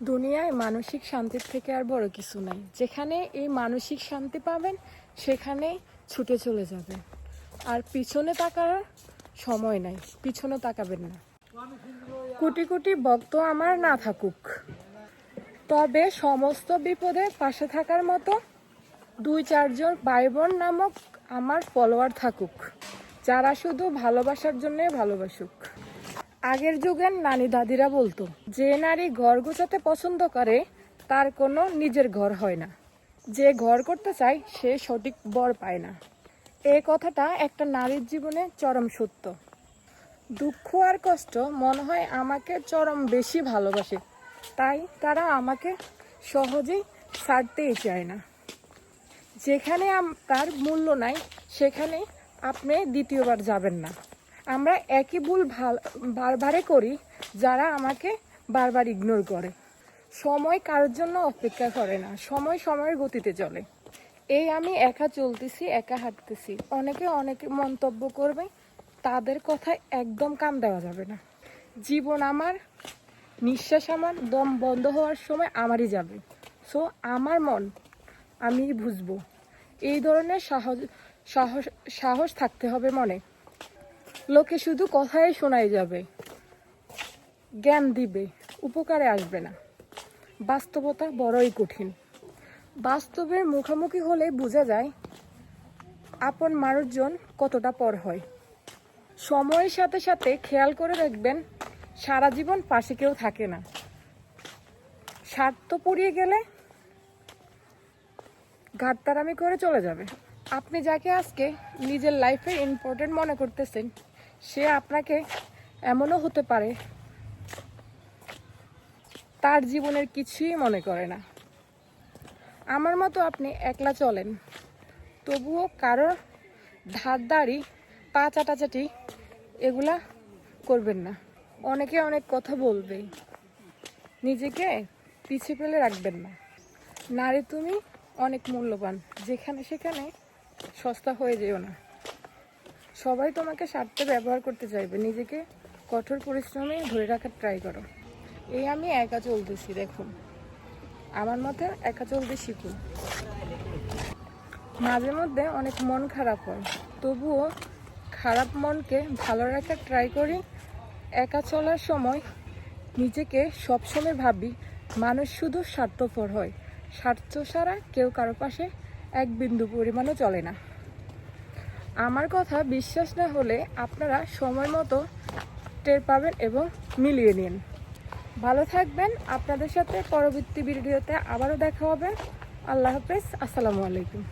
দুনিয়ায় মানসিক শান্তির থেকে আর বড় কিছু নাই। যেখানে এই মানসিক শান্তি পাবেন, সেখানে ছুটে চলে যাবেন। আর পিছনে তাকার সময় নাই, পিছনে তাকাবেন না। কোটি কোটি ভক্ত আমার না থাকুক। তবে সমস্ত বিপদে পাশে থাকার মতো দুই চারজন ভাই বোন নামক আমার ফলোয়ার থাকুক, যারা শুধু ভালোবাসার জন্যে ভালোবাসুক। আগের যুগের নানি দাদিরা বলতো, যে নারী ঘর গোছাতে পছন্দ করে, তার কোনো নিজের ঘর হয় না। যে ঘর করতে চায়, সে সঠিক বর পায় না। এই কথাটা একটা নারীর জীবনে চরম সত্য। দুঃখ আর কষ্ট মনে হয় আমাকে চরম বেশি ভালোবাসে, তাই তারা আমাকে সহজেই ছাড়তেই চায় না। যেখানে তার মূল্য নাই, সেখানে আপনি দ্বিতীয়বার যাবেন না। আমরা একই ভুল বারবারে করি যারা আমাকে বারবার ইগনোর করে। সময় কারোর জন্য অপেক্ষা করে না। সময় সময়ের গতিতে চলে। এই আমি একা চলতেছি, একা হাঁটতেছি। অনেকে অনেকে মন্তব্য করবে, তাদের কথায় একদম কান দেওয়া যাবে না। জীবন আমার, নিঃশ্বাস আমার, দম বন্ধ হওয়ার সময় আমারই যাবে। সো আমার মন আমি বুঝব। এই ধরনের সাহস সাহস সাহস থাকতে হবে মনে। লোকে শুধু কথাই শোনাই যাবে। জ্ঞান দিবে, উপকারে আসবে না। বাস্তবতা বড়ই কঠিন। বাস্তবের মুখোমুখি হলে বোঝা যায় আপন মানুষজন কতটা পর হয়। সময়ের সাথে সাথে খেয়াল করে দেখবেন, সারা জীবন পাশে কেউ থাকে না। স্বার্থ পুড়িয়ে গেলে ঘাটতারামি করে চলে যাবে। আপনি যাকে আজকে নিজের লাইফে ইম্পর্টেন্ট মনে করতেছেন সে আপনাকে এমনও হতে পারে তার জীবনের কিছুই মনে করে না। আমার মতো আপনি একলা চলেন, তবুও কারোর ধার দাড়ি পা চাটাচাটি এগুলা করবেন না। অনেকে অনেক কথা বলবে নিজেকে পিছিয়ে ফেলে রাখবেন না। নারী তুমি অনেক মূল্যবান, যেখানে সেখানে সস্তা হয়ে যেও না। সবাই তোমাকে স্বার্থে ব্যবহার করতে চাইবে। নিজেকে কঠোর পরিশ্রমে ধরে রাখার ট্রাই করো। এই আমি একা চলতেছি, দেখুন। আমার মতে একা চলতে শিখুন। মাঝে মধ্যে অনেক মন খারাপ হয়। তবুও খারাপ মনকে ভালো রাখার ট্রাই করি। একা চলার সময় নিজেকে সবসময় ভাবি, মানুষ শুধু স্বার্থপর হয়। স্বার্থ ছাড়া কেউ কারও পাশে এক বিন্দু পরিমাণও চলে না। আমার কথা বিশ্বাস না হলে আপনারা সময় মতো টের পাবেন এবং মিলিয়ে নিন। ভালো থাকবেন। আপনাদের সাথে পরবর্তী ভিডিওতে আবারও দেখা হবে। আল্লাহ হাফেজ। আসসালামু আলাইকুম।